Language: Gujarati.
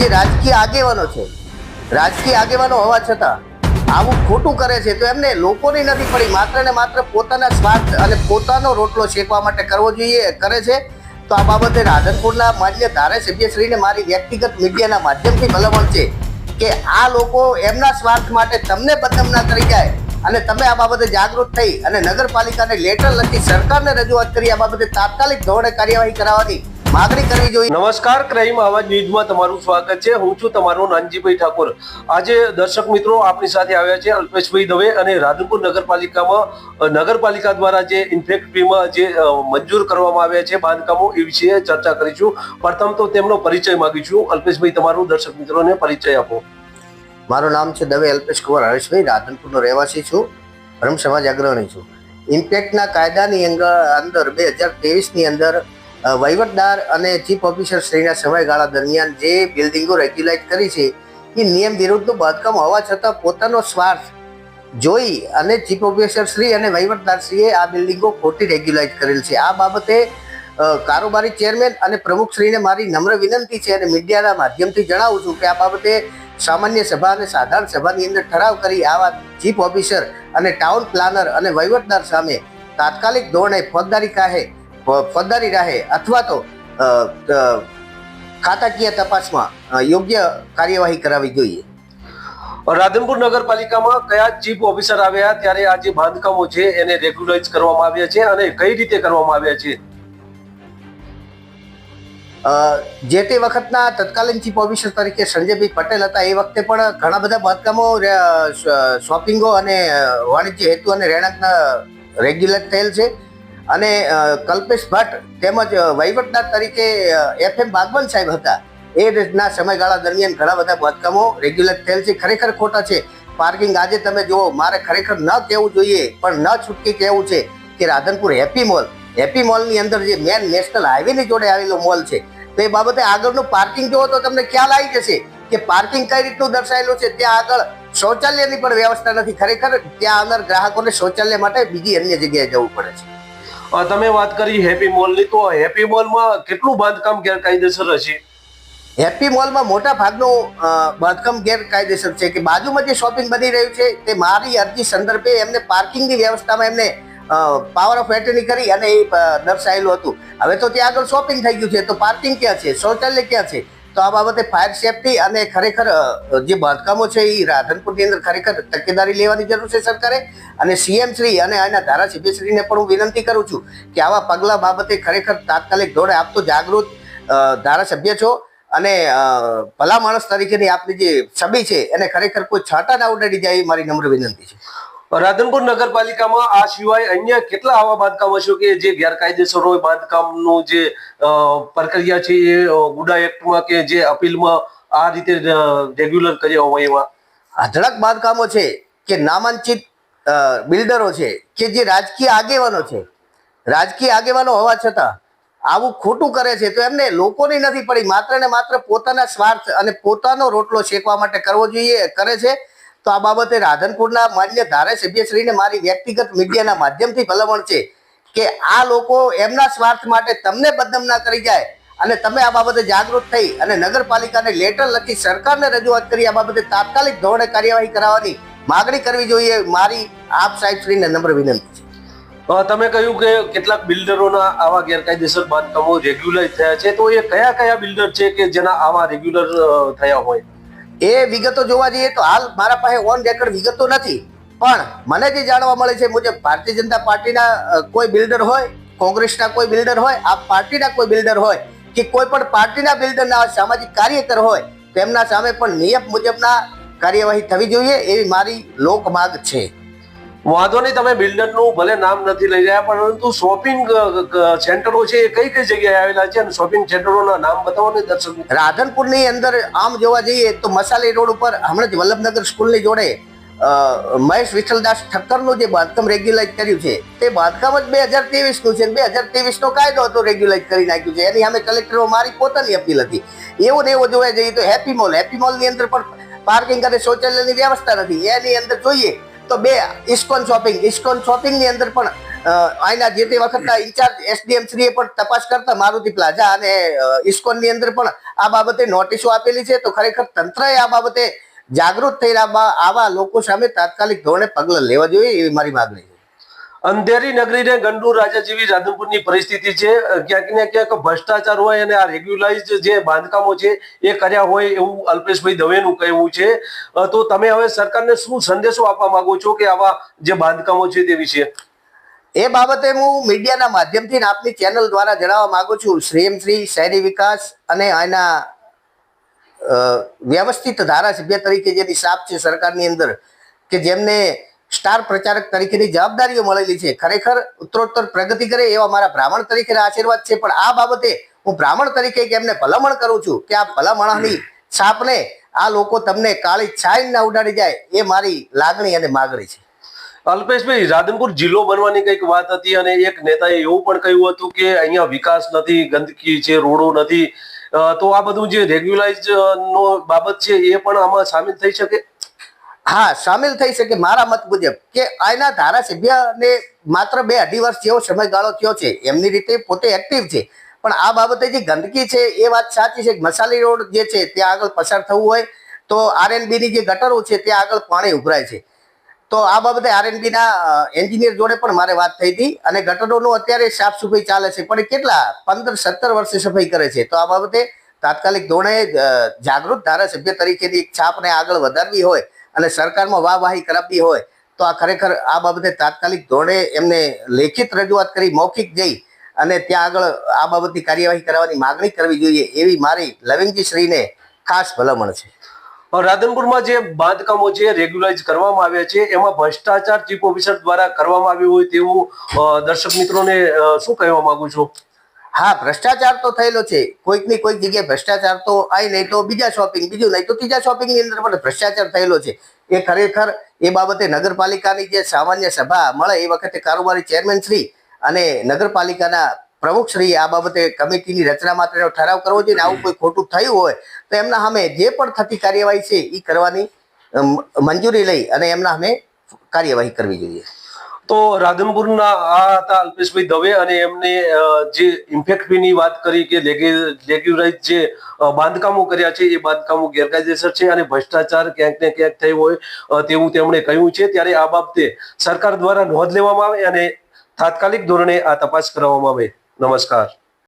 જે રાજકીય આગેવાનો છે, રાજકીય આગેવાનો હોવા છતાં આવું ખોટું કરે છે તો એમને લોકોની નથી પડી. માત્ર ને માત્ર પોતાના સ્વાર્થ અને પોતાનો રોટલો શેકવા માટે કરવો જોઈએ, કરે છે. તો આ બાબતે રાધનપુરના માન્ય ધારાસભ્યશ્રીને મારી વ્યક્તિગત મીડિયાના માધ્યમથી ભલામણ છે કે આ લોકો એમના સ્વાર્થ માટે તમને બદનામ ના કરી જાય અને તમે આ બાબતે જાગૃત થઈ અને નગરપાલિકાને લેટર લખી સરકારને રજૂઆત કરી આ બાબતે તાત્કાલિક ધોરણે કાર્યવાહી કરાવવાની માગણી કરવી જોઈએ. નમસ્કાર ક્રાઇમ આવાજ ન્યૂઝમાં તમારું સ્વાગત છે. હું છું તમારો નાનજીભાઈ ઠાકોર. આજે દર્શક મિત્રો આપણી સાથે આવ્યા છે અલ્પેશભાઈ દવે અને રાધનપુર નગરપાલિકામાં નગરપાલિકા દ્વારા જે ઇન્ફેક્ટ ફીમાં જે મંજૂર કરવામાં આવ્યા છે બાંધકામો એ વિશે ચર્ચા કરીશું. પ્રથમ તો તેમનો પરિચય માગીશું. અલ્પેશભાઈ તમારું દર્શક મિત્રોને પરિચય આપો. મારું નામ છે દવે અલ્પેશ કુમાર હરેશભાઈ. રાધનપુરનો રહેવાસી છું. બ્રહ્મ સમાજ અગ્રણી છું. ઇમ્પેક્ટના કાયદાની અંદર બે હજાર તેવીસની અંદર વહીવટદાર અને ચીફ ઓફિસર શ્રીના સમયગાળા દરમિયાન જે બિલ્ડિંગો રેગ્યુલાઇઝ કરી છે, એ નિયમ વિરુદ્ધનું બાંધકામ હોવા છતાં પોતાનો સ્વાર્થ જોઈ અને ચીફ ઓફિસર શ્રી અને વહીવટદાર શ્રીએ આ બિલ્ડિંગો ખોટી રેગ્યુલાઇઝ કરેલ છે. આ બાબતે કારોબારી ચેરમેન અને પ્રમુખ શ્રીને મારી નમ્ર વિનંતી છે અને મીડિયાના માધ્યમથી જણાવું છું કે આ બાબતે સામાન્ય સભા અને સાધારણ સભાની અંદર ઠરાવ કરી આવા ચીફ ઓફિસર અને ટાઉન પ્લાનર અને વહીવટદાર સામે તાત્કાલિક ધોરણે ફોજદારી કાહે ફોજદારી રાહે અથવા તો ખાતાકીય તપાસમાં યોગ્ય કાર્યવાહી કરાવી જોઈએ. રાધનપુર નગરપાલિકામાં કયા ચીફ ઓફિસર આવ્યા ત્યારે આ જે બાંધકામો છે એને રેગ્યુલાઇઝ કરવામાં આવ્યા છે અને કઈ રીતે કરવામાં આવ્યા છે? જે તે વખતના તત્કાલીન ચીફ ઓફિસર તરીકે સંજયભાઈ પટેલ હતા એ વખતે પણ ઘણા બધા બાંધકામો શોપિંગો અને વાણિજ્ય હેતુ અને રહેણાંકના રેગ્યુલેટ થયેલ છે. અને કલ્પેશ ભટ્ટ તેમજ વહીવટદાર તરીકે એફ એમ બાગવન સાહેબ હતા. એ રીતના સમયગાળા દરમિયાન ઘણા બધા બાંધકામો રેગ્યુલેટ થયેલ છે. ખરેખર ખોટા છે. પાર્કિંગ આજે તમે જુઓ, મારે ખરેખર ન કહેવું જોઈએ, પણ ન છૂટકી કહેવું છે કે રાધનપુર હેપી મોલ હેપી મોલની અંદર જે મેન નેશનલ હાઈવેની જોડે આવેલો મોલ છે. તો એ બાબતે આગળનું પાર્કિંગ જુઓ તો તમને ખ્યાલ આવી જશે કે પાર્કિંગ કઈ રીતનું દર્શાવેલું છે. ત્યાં આગળ શૌચાલયની પણ વ્યવસ્થા નથી. ખરેખર ત્યાં અંદર ગ્રાહકોને શૌચાલય માટે બીજી અન્ય જગ્યાએ જવું પડે છે. તમે વાત કરી હેપી મોલની તો હેપી મોલમાં કેટલું બાંધકામ ગેરકાયદેસર હશે? હેપી મોલમાં મોટા ભાગનું બાંધકામ ગેરકાયદેસર છે કે બાજુમાં જે શોપિંગ બની રહ્યું છે, તે મારી અરજી સંદર્ભે એમને પાર્કિંગની વ્યવસ્થામાં એમને પાવર ઓફ એટર્ની કરી અને એ દર્શાવેલું હતું. હવે તો ત્યાં આગળ શોપિંગ થઈ ગયું છે, તો પાર્કિંગ ક્યાં છે? શૌચાલય ક્યાં છે? તો આ બાબતે ફાયર સેફટી અને ખરેખર જે બાંધકામો છે એ રાધનપુરની અંદર ખરેખર તકેદારી લેવાની જરૂર છે સરકારે. અને સીએમ શ્રી અને આના ધારાસભ્યશ્રીને પણ હું વિનંતી કરું છું કે આવા પગલાં બાબતે ખરેખર તાત્કાલિક ધોરણે આપ તો જાગૃત ધારાસભ્ય છો. અને ભલા માણસ તરીકેની આપની જે છબી છે એને ખરેખર કોઈ છાંટા ના ઉડાડી જાય એ મારી નમ્ર વિનંતી છે. રાધનપુર નગરપાલિકામાં આ સિવાય અન્ય કેટલા આવા બાંધકામ છે કે જે ગેરકાયદેસર હોય? બાંધકામનું જે પ્રક્રિયા છે એ ગુડા એક્ટમાં કે જે અપીલમાં આ રીતે રેગ્યુલર કર્યા હોય એવા? અઢળક બાંધકામો છે કે નામાંકિત બિલ્ડરો છે કે જે રાજકીય આગેવાનો છે? રાજકીય આગેવાનો હોવા છતાં આવું ખોટું કરે છે તો એમને લોકોની નથી પડી. માત્ર ને માત્ર પોતાના સ્વાર્થ અને પોતાનો રોટલો શેકવા માટે કરવો જોઈએ, કરે છે. તો આ બાબતે રાધનપુરના માન્ય ધારાસભ્યશ્રીને મારી વ્યક્તિગત મીડિયાના માધ્યમથી ભલામણ છે કે આ લોકો એમના સ્વાર્થ માટે તમને બદનામ ના કરી જાય અને તમે આ બાબતે જાગૃત થઈ અને નગરપાલિકાને લેટર લખી સરકારને રજૂઆત કરી આ બાબતે તાત્કાલિક ધોરણે કાર્યવાહી કરાવવાની માગણી કરવી જોઈએ મારી આપ સાહેબશ્રીને નમ્ર વિનંતી છે. તમે કહ્યું કે કેટલાક બિલ્ડરોના આવા ગેરકાયદેસર બાંધકામો રેગ્યુલર થયા છે, તો એ કયા કયા બિલ્ડર છે કે જેના આવા રેગ્યુલર થયા હોય? એ વિગતો જોવા જઈએ તો હાલ મારા પાસે ઓન રેકર્ડ વિગતો નથી. પણ મને જે જાણવા મળે છે મુજબ ભારતીય જનતા પાર્ટીના કોઈ બિલ્ડર હોય, કોંગ્રેસના કોઈ બિલ્ડર હોય, આ પાર્ટીના કોઈ બિલ્ડર હોય કે કોઈ પણ પાર્ટીના બિલ્ડરના સામાજિક કાર્યકર હોય તેમના સામે પણ નિયમ મુજબના કાર્યવાહી થવી જોઈએ એવી મારી લોકમાગ છે. વાંધો નહીં, તમે બિલ્ડરનું ભલે નામ નથી લઈ રહ્યા, પરંતુ શોપિંગ સેન્ટરો છે એ કઈ કઈ જગ્યાએ આવેલા છે અને શોપિંગ સેન્ટરોના નામ બતાવો ને દર્શક. રાધનપુરની અંદર આમ જોવા જઈએ તો મસાલી રોડ ઉપર હમણાં જ વલ્લભનગર સ્કૂલની જોડે મહેશ વિઠ્ઠલદાસ ઠક્કરનું જે બાંધકામ રેગ્યુલાઇઝ કર્યું છે, તે બાંધકામ જ બે હજાર ત્રેવીસનું છે બે હજાર ત્રેવીસનો કાયદો હતો રેગ્યુલાઇઝ કરી નાખ્યું છે. એની સામે કલેક્ટરો મારી પોતાની અપીલ હતી. એવું ને એવું જોવા જઈએ તો હેપી મોલ હેપી મોલની અંદર પણ પાર્કિંગ અને શૌચાલયની વ્યવસ્થા નથી. એની અંદર જોઈએ તો બે ઇસ્કોન શોપિંગ. ઇસ્કોન શોપિંગની અંદર પણ અહીંના જે તે વખતના ઇન્ચાર્જ એસડીએમ શ્રીએ પણ તપાસ કરતા મારુતિ પ્લાઝા અને ઇસ્કોનની અંદર પણ આ બાબતે નોટિસો આપેલી છે. તો ખરેખર તંત્રએ આ બાબતે જાગૃત થયેલા આવા લોકો સામે તાત્કાલિક ધોરણે પગલાં લેવા જોઈએ એવી મારી માગણી અંધેરી નગરીને ગંડુ રાજા જેવી રાધનપુરની પરિસ્થિતિ છે. ક્યાંક ને ક્યાંક ભ્રષ્ટાચાર હોય અને આ રેગ્યુલાઇઝ જે બાંધકામો છે એ કર્યા હોય એવું અલ્પેશભાઈ દવેનું કહેવું છે. તો તમે હવે સરકારને શું સંદેશો આપવા માંગો છો કે આવા જે બાંધકામો છે તે વિશે? એ બાબતે હું મીડિયાના માધ્યમથી આપની ચેનલ દ્વારા જણાવવા માંગુ છું. શ્રીએમ શ્રી શહેરી વિકાસ અને આના વ્યવસ્થિત ધારાસભ્ય તરીકે જેની સાપ છે સરકારની અંદર, કે જેમને સ્ટાર પ્રચારક તરીકેની જવાબદારીઓ મળેલી છે. ખરેખર ઉત્તરોત્તર પ્રગતિ કરે એવા મારા બ્રાહ્મણ તરીકેના આશીર્વાદ છે. પણ આ બાબતે હું બ્રાહ્મણ તરીકે એમને ભલામણ કરું છું કે આ ભલામણની છાપને આ લોકો તમને કાળી છાઈ ના ઉડાડી જાય એ મારી લાગણી અને માગણી છે. અલ્પેશભાઈ, રાધનપુર જિલ્લો બનવાની કંઈક વાત હતી અને એક નેતાએ એવું પણ કહ્યું હતું કે અહીંયા વિકાસ નથી, ગંદકી છે, રોડો નથી. તો આ બધું જે રેગ્યુલાઇઝ નો બાબત છે એ પણ આમાં સામેલ થઈ શકે? હા, સામેલ થઈ શકે મારા મત મુજબ કે આના ધારાસભ્યને માત્ર બે અઢી વર્ષ જેવો સમયગાળો થયો છે. એમની રીતે પોતે એક્ટિવ છે. પણ આ બાબતે જે ગંદકી છે, એ વાત સાચી છે મસાલી રોડ જે છે, ત્યાં આગળ પસાર થવું હોય તો આરએનબીની જે ગટરો છે, ત્યાં આગળ પાણી ઉભરાય છે. તો આ બાબતે આરએનબીના એન્જિનિયર જોડે પણ મારે વાત થઈ હતી અને ગટરોનું અત્યારે સાફ સફાઈ ચાલે છે, પણ કેટલા પંદર સત્તર વર્ષે સફાઈ કરે છે. તો આ બાબતે તાત્કાલિક ધોરણે જાગૃત ધારાસભ્ય તરીકેની એક છાપને આગળ વધારવી હોય અને સરકારમાં વાહવાહી કરાવવી હોય, તો આ ખરેખર આ બાબતે તાત્કાલિક ધોરણે એમને લેખિત રજૂઆત કરી, મૌખિક જઈ અને ત્યાં આગળ આ બાબતની કાર્યવાહી કરવાની માગણી કરવી જોઈએ એવી મારી લવિંગજી શ્રીને ખાસ ભલામણ છે. રાધનપુરમાં જે બાંધકામો છે રેગ્યુલાઇઝ કરવામાં આવ્યા છે, એમાં ભ્રષ્ટાચાર ચીફ ઓફિસર દ્વારા કરવામાં આવ્યું હોય તેવું દર્શક મિત્રોને શું કહેવા માંગુ છું? હા, ભ્રષ્ટાચાર તો થયેલો છે. કોઈકની કોઈક જગ્યાએ ભ્રષ્ટાચાર તો આવી નહીં તો બીજા શોપિંગ બીજું નહીં તો ત્રીજા શોપિંગની અંદર પણ ભ્રષ્ટાચાર થયેલો છે. એ ખરેખર એ બાબતે નગરપાલિકાની જે સામાન્ય સભા મળે એ વખતે કારોબારી ચેરમેન શ્રી અને નગરપાલિકાના પ્રમુખ શ્રી આ બાબતે કમિટીની રચના માત્ર ઠરાવ કરવો જોઈએ આવું કોઈ ખોટું થયું હોય તો એમના સામે જે પણ થતી કાર્યવાહી છે એ કરવાની મંજૂરી લઈ અને એમના સામે કાર્યવાહી કરવી જોઈએ. તો રાધનપુરના આ હતા અલ્પેશભાઈ દવે અને એમને જે ઇમ્પેક્ટ ફીની વાત કરી કે રેગ્યુલાઇઝ જે બાંધકામો કર્યા છે, એ બાંધકામો ગેરકાયદેસર છે અને ભ્રષ્ટાચાર ક્યાંક ને ક્યાંક થયો હોય તેવું તેમણે કહ્યું છે. ત્યારે આ બાબતે સરકાર દ્વારા નોંધ લેવામાં આવે અને તાત્કાલિક ધોરણે આ તપાસ કરવામાં આવે. નમસ્કાર.